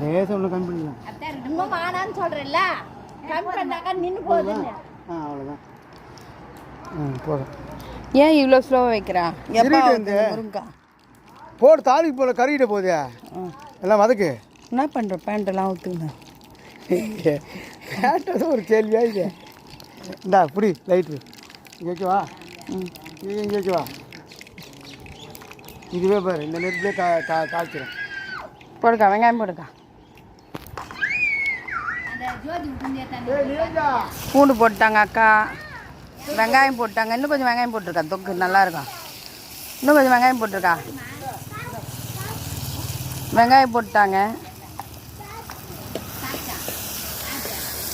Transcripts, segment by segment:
லேசாக ஒன்று கம்மி பண்ணிக்கலாம் இன்னும் மானான்னு சொல்கிறேன்ல கம்மி பண்ணாக்கா நின்று போகுதுன்னு. ஆ அவ்வளோதான் ம் போதும். ஏன் இவ்வளோ ஸ்லோவாக வைக்கிறா? எப்போ வந்து. முருங்கா? போடு தாலிக்கு போல கறிக்கிட்ட போதே எல்லாம் வதக்கு. என்ன பண்ணுற பேண்ட்டெல்லாம் ஊற்றுங்க கேட்டது ஒரு கேள்வியா இது? இந்தா புடி லைட்டு இங்கே வைக்கவா? ம். இது இங்கே வைக்கவா? இதுவே பாரு இந்த நெருப்புலேயே கா கா காய்ச்சிடும் போடுக்கா வெங்காயம் போடுக்கா. அந்த ஜோதி விட்டு பூண்டு போட்டாங்க அக்கா. வெங்காயம் போட்டாங்க. இன்னும் கொஞ்சம் வெங்காயம் போட்டிருக்கா. தொக்கு நல்லா இருக்கும் இன்னும் கொஞ்சம் வெங்காயம் போட்டிருக்கா? வெங்காயம் போட்டாங்க.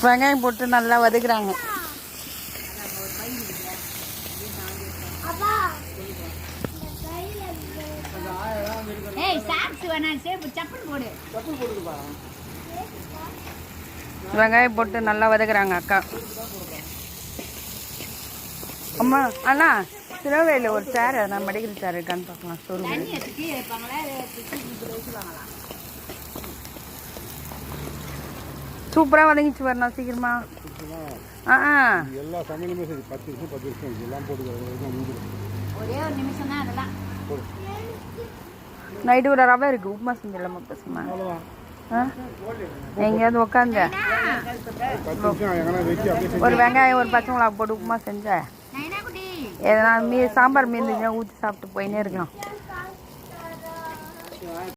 வெங்காயம் போட்டு நல்லா வதக்குறாங்க. ஏய் சாக்ஸ் வேணா சேப்பு சப்பல் போடு. வெங்காயம் போட்டு நல்லா வதக்குறாங்க அக்கா. அம்மா அண்ணா திருவையில் ஒரு சேர் நான் மடிக்கிற சேர் இருக்கான்னு பார்க்கலாம். வச்சுருவாங்களா? சூப்பராக வதங்கிச்சு வரணும் சீக்கிரமா. ஆ ஆ. எல்லா சமையலுமே சரி. பத்து நிமிஷம் பத்து நிமிஷம் எல்லாம் போட்டு ஒரே ஒரு நிமிஷம் தான் அதெல்லாம் நைட்டு ஒரு ரவை இருக்கு. உப்புமா செஞ்சிடலாமா பசுமா எங்கேயாவது உக்காந்து ஒரு வெங்காயம் ஒரு பச்சை மிளகா போட்டு உப்புமா செஞ்ச. எதனா மீ சாம்பார் மீந்துச்சுன்னா ஊற்றி சாப்பிட்டு போயின்னே இருக்கலாம்.